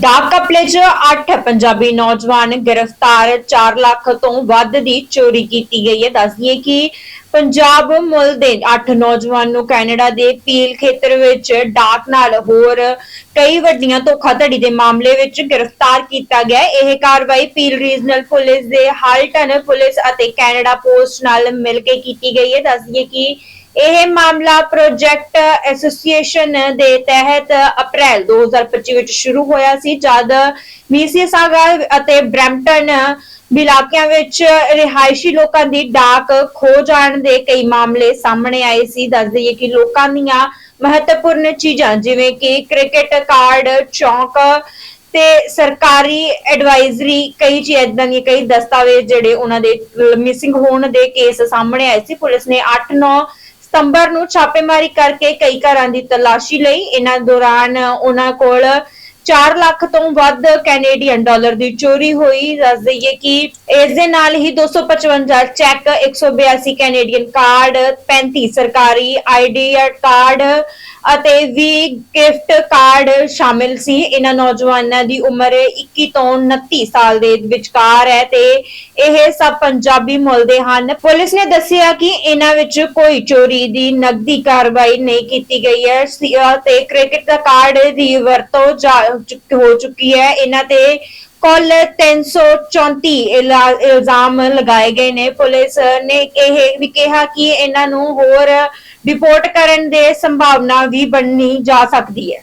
ਡਾਕ ਕਪਲੇ 'ਚ 8 ਪੰਜਾਬੀ ਨੌਜਵਾਨ ਗ੍ਰਿਫਤਾਰ 4 ਲੱਖ ਤੋਂ ਵੱਧ ਦੀ ਚੋਰੀ ਕੀਤੀ ਗਈ ਹੈ। ਦੱਸਦੀਏ ਕਿ ਪੰਜਾਬ ਮੁੱਲ ਦੇ 8 ਨੌਜਵਾਨ ਨੂੰ ਕੈਨੇਡਾ ਦੇ ਪੀਲ ਖੇਤਰ ਵਿੱਚ ਡਾਕ ਨਾਲ ਹੋਰ ਕਈ ਵੱਡੀਆਂ ਧੋਖਾਧੜੀ ਦੇ ਮਾਮਲੇ ਵਿੱਚ ਗ੍ਰਿਫਤਾਰ ਕੀਤਾ ਗਿਆ ਇਹ ਕਾਰਵਾਈ ਪੀਲ ਰੀਜਨਲ ਪੁਲਿਸ ਦੇ ਹਾਲਟਨ ਪੁਲਿਸ ਅਤੇ ਕੈਨੇਡਾ ਪੋਸਟ ਨਾਲ ਮਿਲ ਕੇ ਕੀਤੀ ਗਈ ਹੈ। ਦੱਸਦੀਏ ਕਿ ਇਹ ਮਾਮਲਾ ਪ੍ਰੋਜੈਕਟ ਐਸੋਸੀਏਸ਼ਨ ਦੇ ਤਹਿਤ ਅਪ੍ਰੈਲ 2025 ਵਿੱਚ ਸ਼ੁਰੂ ਹੋਇਆ ਸੀ, ਜਦ ਮੀਸੀਸਾਗਾ ਅਤੇ ਬ੍ਰੈਂਪਟਨ ਇਲਾਕਿਆਂ ਵਿੱਚ ਰਿਹਾਇਸ਼ੀ ਲੋਕਾਂ ਦੀ ਡਾਕ ਖੋ ਜਾਣ ਦੇ ਕਈ ਮਾਮਲੇ ਸਾਹਮਣੇ ਆਏ ਸੀ। ਦੱਸ ਦਈਏ ਕਿ ਲੋਕਾਂ ਦੀਆਂ ਮਹੱਤਵਪੂਰਨ ਚੀਜ਼ਾਂ ਜਿਵੇਂ ਕਿ ਕ੍ਰਿਕਟ ਕਾਰਡ, ਚੌਂਕ ਤੇ ਸਰਕਾਰੀ ਐਡਵਾਈਜ਼ਰੀ ਕਈ ਚੀਜ਼ਾਂ ਏਦਾਂ ਦੀਆਂ ਕਈ ਦਸਤਾਵੇਜ਼ ਜਿਹੜੇ ਉਹਨਾਂ ਦੇ ਮਿਸਿੰਗ ਹੋਣ ਦੇ ਕੇਸ ਸਾਹਮਣੇ ਆਏ ਸੀ। ਪੁਲਿਸ ਨੇ 8-9 ਸਤੰਬਰ ਨੂੰ ਛਾਪੇਮਾਰੀ ਕਰਕੇ ਕਈ ਘਰਾਂ ਦੀ ਤਲਾਸ਼ੀ ਲਈ। ਇਹਨਾਂ ਦੌਰਾਨ ਉਹਨਾਂ ਕੋਲ 4 ਲੱਖ ਤੋਂ ਵੱਧ ਕੈਨੇਡੀਅਨ ਡਾਲਰ ਦੀ ਚੋਰੀ ਹੋਈ। ਦੱਸ ਦਈਏ ਕਿ ਇਸ ਦੇ ਨਾਲ ਹੀ 255 ਚੈੱਕ 182 ਕੈਨੇਡੀਅਨ ਕਾਰਡ 35 ਸਰਕਾਰੀ ਆਈਡੀ ਕਾਰਡ ਅਤੇ 20 ਗਿਫਟ ਕਾਰਡ ਸ਼ਾਮਿਲ ਸੀ। ਇਹਨਾਂ ਨੌਜਵਾਨਾਂ ਦੀ ਉਮਰ 21 ਤੋਂ 29 ਸਾਲ ਦੇ ਵਿਚਕਾਰ ਹੈ ਤੇ ਇਹ ਸਭ ਪੰਜਾਬੀ ਮੁੱਲ ਦੇ ਹਨ। ਪੁਲਿਸ ਨੇ ਦੱਸਿਆ ਕਿ ਇਹਨਾਂ ਵਿੱਚ ਕੋਈ ਚੋਰੀ ਦੀ ਨਕਦੀ ਕਾਰਵਾਈ ਨਹੀਂ ਕੀਤੀ ਗਈ ਹੈ। ਤੇ ਕ੍ਰਿਕਟ ਦਾ ਕਾਰਡ ਦੀ ਵਰਤੋਂ ਜਾ- ਚੁੱਕ- ਹੋ ਚੁੱਕੀ ਹੈ। ਇਹਨਾਂ ਤੇ ਕੁੱਲ 334 ਇਲਾ- ਇਲਜ਼ਾਮ ਲਗਾਏ ਗਏ ਨੇ। ਪੁਲਿਸ ਨੇ ਇਹ ਵੀ ਕਿਹਾ ਕਿ ਇਹਨਾਂ ਨੂੰ ਹੋਰ ਰਿਪੋਰਟ ਕਰਨ ਦੇ ਸੰਭਾਵਨਾ ਵੀ ਬਣਨੀ ਜਾ ਸਕਦੀ ਹੈ।